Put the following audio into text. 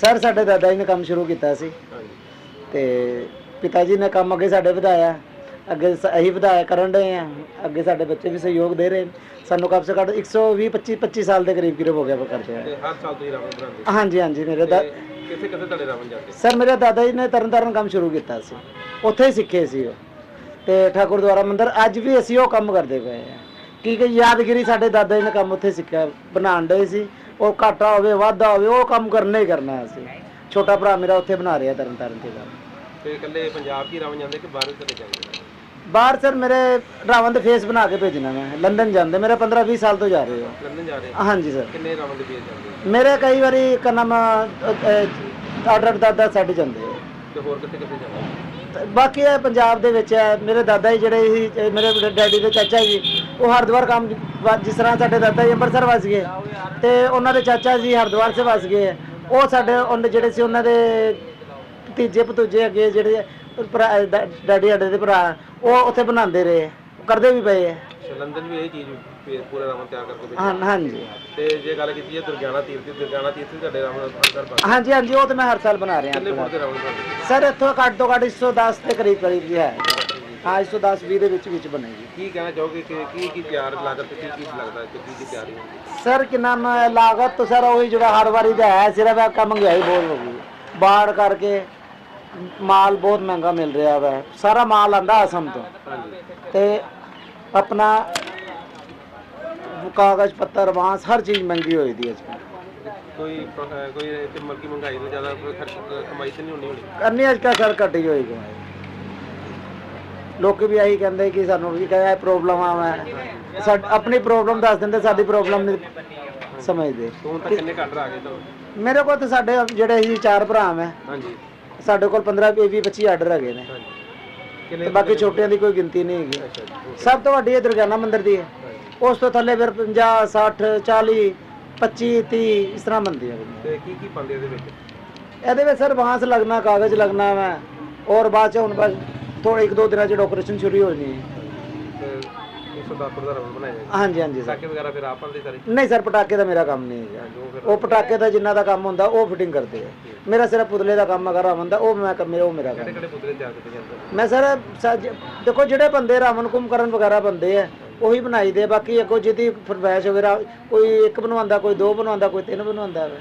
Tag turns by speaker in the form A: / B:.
A: Sir ਸਾਡੇ ਦਾਦਾ ਜੀ ਨੇ ਕੰਮ ਸ਼ੁਰੂ ਕੀਤਾ ਸੀ। ਤੇ ਪਿਤਾ ਜੀ ਨੇ ਕੰਮ ਅੱਗੇ ਸਾਡੇ ਵਧਾਇਆ। ਅੱਗੇ ਸ- ਅਸੀਂ ਵਧਾਇਆ ਕਰਨ ਰਹੇ ਆ। ਅੱਗੇ ਸਾਡੇ ਬੱਚੇ ਵੀ ਸਹਿਯੋਗ ਦੇ ਰਹੇ। ਸਾਨੂੰ ਕਮ ਸੇ ਘੱਟ 120 25 25 ਸਾਲ ਦੇ ਕਰੀਬ ਕਿਰਬ ਹੋ ਗਿਆ ਕਰਦੇ ਆ
B: ਤੇ ਹਰ ਸਾਲ ਤੁਸੀਂ ਰਾਵਣ ਬਣਾਉਂਦੇ
A: ਹਾਂਜੀ ਹਾਂਜੀ ਮੇਰੇ ਦਾ
B: ਤੇ ਕਿੱਥੇ ਕਿੱਥੇ ਤੁਹਾਡੇ ਰਾਵਣ ਜਾਂਦੇ?
A: ਸਰ ਮੇਰੇ ਦਾਦਾ ਜੀ ਨੇ ਤਰਨ ਤਾਰਨ ਕੰਮ ਸ਼ੁਰੂ ਕੀਤਾ ਸੀ। ਉੱਥੇ ਹੀ ਸਿੱਖੇ ਸੀ ਉਹ। ਤੇ ਠਾਕੁਰ ਦੁਆਰਾ ਮੰਦਿਰ ਅੱਜ ਵੀ ਅਸੀਂ ਉਹ ਕੰਮ ਕਰਦੇ ਪਏ ਆ। ਕੀ ਕਿ ਯਾਦਗਿਰੀ ਸਾਡੇ ਦਾਦਾ ਜੀ ਨੇ ਕੰਮ ਉੱਥੇ ਸਿੱਖਿਆ। ਬਣਾਉਣ ਦੇ ਸੀ। ਉਹ ਘਾਟਾ ਹੋਵੇ ਵਾਧਾ ਹੋਵੇ ਉਹ ਕੰਮ ਕਰਨਾ ਹੀ ਕਰਨਾ ਅਸੀਂ। ਛੋਟਾ ਭਰਾ ਮੇਰਾ ਉੱਥੇ ਬਣਾ ਰਿਹਾ ਤਰਨ ਤਾਰਨ ਤੇ ਕੰਮ।
B: ਤੇ ਇਕੱਲੇ ਪੰਜਾਬ ਹੀ ਰਾਵਣ ਜਾਂਦੇ ਕਿ ਬਾਹਰ ਚਲੇ ਜਾਂਦੇ?
A: ਬਾਹਰ ਸਰ ਮੇਰੇ ਰਾਵਣ ਦੇ ਫੇਸ ਬਣਾ ਕੇ ਭੇਜਣਾ ਮੈਂ। ਲੰਡਨ ਜਾਂਦੇ। ਮੇਰੇ 15 20 ਸਾਲ ਤੋਂ ਜਾ ਰਹੇ ਹੋ।
B: ਲੰਡਨ ਜਾ ਰਹੇ
A: ਹਾਂਜੀ ਸਰ।
B: ਕਿੰਨੇ ਰਾਵਣ ਦੇ ਪੇਜ ਜਾਂਦੇ?
A: ਮੇਰੇ ਕਈ ਵਾਰੀ ਕਨਮ ਆਰਡਰ ਦਾਦਾ ਛੱਡ ਜਾਂਦੇ
B: ਤੇ ਹੋਰ ਕਿੱਥੇ ਕਿੱਥੇ ਜਾਂਦੇ
A: ਬਾਕੀ ਇਹ ਪੰਜਾਬ ਦੇ ਵਿੱਚ ਹੈ, ਮੇਰੇ ਦਾਦਾ ਜੀ ਜਿਹੜੇ ਸੀ, ਇਹ ਮੇਰੇ ਡੈਡੀ ਦੇ ਚਾਚਾ ਜੀ, ਉਹ ਹਰਿਦੁਆਰ ਕੰਮ ਵਾ- ਜਿਸ ਤਰ੍ਹਾਂ ਸਾਡੇ ਦਾਦਾ ਜੀ ਅੰਮ੍ਰਿਤਸਰ ਵਸ ਗਏ, ਤੇ ਉਹਨਾਂ ਦੇ ਚਾਚਾ ਜੀ ਹਰਿਦੁਆਰ ਸੇ ਵਸ ਗਏ ਉਹ ਸਾਡੇ, ਉਹਨੇ, ਜਿਹੜੇ ਸੀ ਉਹਨਾਂ ਦੇ ਤੀਜੇ ਭਤੂਜੇ ਅੱਗੇ ਜਿਹੜੇ ਭਰਾ, ਡੈ- ਡੈਡੀ ਸਾਡੇ ਦੇ ਭਰਾ, ਉਹ ਉੱਥੇ ਬਣਾਉਂਦੇ ਰਹੇ ਕਰਦੇ ਵੀ ਪਏ ਹੈ।
B: ਤੇ ਲੰਡਨ ਵੀ ਇਹ ਚੀਜ਼ ਪੇ- ਪੂਰਾ ਰਾਵਣ ਤਿਆਰ ਕਰਕੇ ਭੇਜਿਆ।
A: ਹਾਂ ਹਾਂਜੀ।
B: ਤੇ ਜੇ ਗੱਲ ਕੀਤੀ ਹੈ ਦੁਰਗਿਆਨਾ ਤੀਰਥ ਦੀ ਦੁਰਗਿਆਨਾ ਤੀਰਥ ਵੀ ਤੁਹਾਡੇ ਰਾਵਣ ਅੰਦਰ ਬਣ
A: ਹਾਂਜੀ ਹਾਂਜੀ ਉਹ ਤਾਂ ਮੈਂ ਹਰ ਸਾਲ ਬਣਾ ਰਿਹਾ
B: ਕਿੰਨੇ ਫੁੱਟ ਦੇ ਰਾਵਣ ਬਣਦੇ
A: ਸਰ ਇੱਥੋਂ ਘੱਟ ਤੋਂ ਘੱਟ 110 ਦੇ ਕਰੀਬ ਕਰੀਬ ਜੀ ਹੈ। ਹਾਂ 110 20 ਦੇ ਵਿੱਚ ਵਿੱਚ ਬਣੇਗੀ।
B: ਕੀ ਕਹਿਣਾ ਚਾਹੋਗੇ ਕਿ ਕੀ ਕੀ ਤਿਆਰ ਲਾਗਤ ਤੇ ਕੀ ਕੀ ਲੱਗਦਾ ਕਿ ਕੀ ਕੀ ਤਿਆਰੀ ਹੁੰਦੀ ਹੈ?
A: ਸਰ ਕਿ ਨਾਮ ਹੈ, ਲਾਗਤ ਤਾਂ ਸਰ ਉਹੀ ਜਿਹੜਾ ਹਰ ਵਾਰੀ ਦਾ ਹੈ ਸਿਰਫ ਇਹ ਕੰਮ ਮਹਿੰਗਾਈ ਬਹੁਤ ਹੋ ਗਈ। ਬਾੜ ਕਰਕੇ ਮਾਲ ਬਹੁਤ ਮਹਿੰਗਾ ਮਿਲ ਰਿਹਾ ਵਾ। ਸਾਰਾ ਮਾਲ ਆਂਦਾ ਅਸਮ ਤੋਂ। ਤੇ ਆਪਣਾ ਕਾਗਜ਼ ਪੱਤਰ ਬਾਂਸ ਹਰ ਚੀਜ਼ ਮਹਿੰਗੀ ਹੋਈ ਦੀ ਅੱਜ
B: ਕੋਈ ਅਹ ਕੋਈ ਤੇ ਮਲਕੀ ਮਹਿੰਗਾਈ ਤੋਂ ਜ਼ਿਆਦਾ ਕੋਈ ਖਰਚ ਕਮਾਈ ਤੇ ਨਹੀਂ ਹੋਣੀ ਹੋਣੀ?
A: ਕਰਨੀ ਅੱਜ ਕੱਲ੍ਹ ਸਰ ਘਟੀ ਹੋਈ ਕਮਾਈ ਲੋਕ ਵੀ ਇਹੀ ਕਹਿੰਦੇ ਕਿ ਸਾਨੂੰ ਵੀ ਕਹਿੰਦਾ ਪ੍ਰੋਬਲਮ ਆ ਮੈਂ ਸਾਡ ਆਪਣੀ ਪ੍ਰੋਬਲਮ ਦੱਸ ਦਿੰਦੇ ਸਾਡੀ ਪ੍ਰੋਬਲਮ ਨਹੀਂ ਸਮਝਦੇ।
B: ਤੋਂ ਹੁਣ ਤੱਕ ਕਿੰਨੇ ਕੱਢ ਆ ਗਏ ਤੁਹਾਨੂੰ
A: ਮੇਰੇ ਕੋਲ ਤਾਂ ਸਾਡੇ ਜਿਹੜੇ ਸੀ ਚਾਰ ਭਰਾ ਮੈਂ
B: ਹਾਂਜੀ।
A: ਸਾਡੇ ਕੋਲ 15 20 25 ਆਰਡਰ ਹੈਗੇ ਨੇ।
B: ਹਾਂਜੀ।
A: ਤੇ ਬਾਕੀ ਛੋਟਿਆਂ ਦੀ ਕੋਈ ਗਿਣਤੀ ਨਹੀਂ ਹੈਗੀ। ਸਭ ਤੋਂ ਵੱਡੀ ਇਹ ਦੁਰਗਿਆਨਾ ਮੰਦਿਰ ਦੀ ਹੈ। ਉਸ ਤੋਂ ਥੱਲੇ ਫਿਰ 50 60 40 25 30 ਇਸ ਤਰ੍ਹਾਂ ਬੰਦੀਆਂ ਨੇ
B: ਤੇ ਕੀ ਕੀ ਪਾਉਂਦੇ ਇਹਦੇ ਵਿੱਚ?
A: ਇਹਦੇ ਵਿੱਚ ਸਰ ਬਾਂਸ ਲੱਗਣਾ ਕਾਗਜ਼ ਲੱਗਣਾ ਵਾ। ਔਰ ਬਾਅਦ ਚ ਹੁਣ ਬਸ ਥੋੜੇ ਇੱਕ ਦੋ ਦਿਨਾਂ ਚ ਡੈਕੋਰੇਸ਼ਨ ਸ਼ੁਰੂ ਹੋ ਜਾਣੀ ਹੈ।
B: ਤੇ ਉਸ ਦਾ ਦਾ ਰਵਣ ਬਣਾਇਆ ਜਾਏਗਾ
A: ਹਾਂਜੀ ਹਾਂਜੀ ਸਰ।
B: ਸਾਕੇ ਵਗੈਰਾ ਫਿਰ ਆਪ ਪਾਉਂਦੇ ਸਾਰੇ
A: ਨਹੀਂ ਸਰ ਪਟਾਕੇ ਦਾ ਮੇਰਾ ਕੰਮ ਨਹੀਂ ਹੈਗਾ।
B: ਜੋ ਫਿਰ
A: ਉਹ ਪਟਾਕੇ ਦਾ ਜਿੰਨਾ ਦਾ ਕੰਮ ਹੁੰਦਾ ਉਹ ਫਿਟਿੰਗ ਕਰਦੇ ਆ। ਮੇਰਾ ਸਿਰਫ ਪੁਤਲੇ ਦਾ ਕੰਮ ਅਗਰ ਹੁੰਦਾ ਉਹ ਮੈਂ ਮੇਰਾ ਉਹ ਮੇਰਾ ਕੰਮ।
B: ਕਿਹੜੇ ਕਿਹੜੇ ਪੁਤਲੇ ਤਿਆਰ ਕੀਤੇ ਜਾਂਦੇ ਨੇ?
A: ਮੈਂ ਸਰ ਦੇਖੋ ਜਿਹੜੇ ਬੰਦੇ ਰਾਵਣ ਕੁੰਭਕਰਨ ਵਗੈਰਾ ਬੰਦੇ ਆ ਉਹੀ ਬਣਾਈ ਦੇ ਬਾਕੀ ਅੱਗੋਂ ਜਿਹਦੀ ਫਰਮਾਇਸ਼ ਵਗੈਰਾ ਕੋਈ ਇੱਕ ਬਣਵਾਉਂਦਾ ਕੋਈ ਦੋ ਬਣਵਾਉਂਦਾ ਕੋਈ ਤਿੰਨ ਬਣਵਾਉਂਦਾ ਵਾ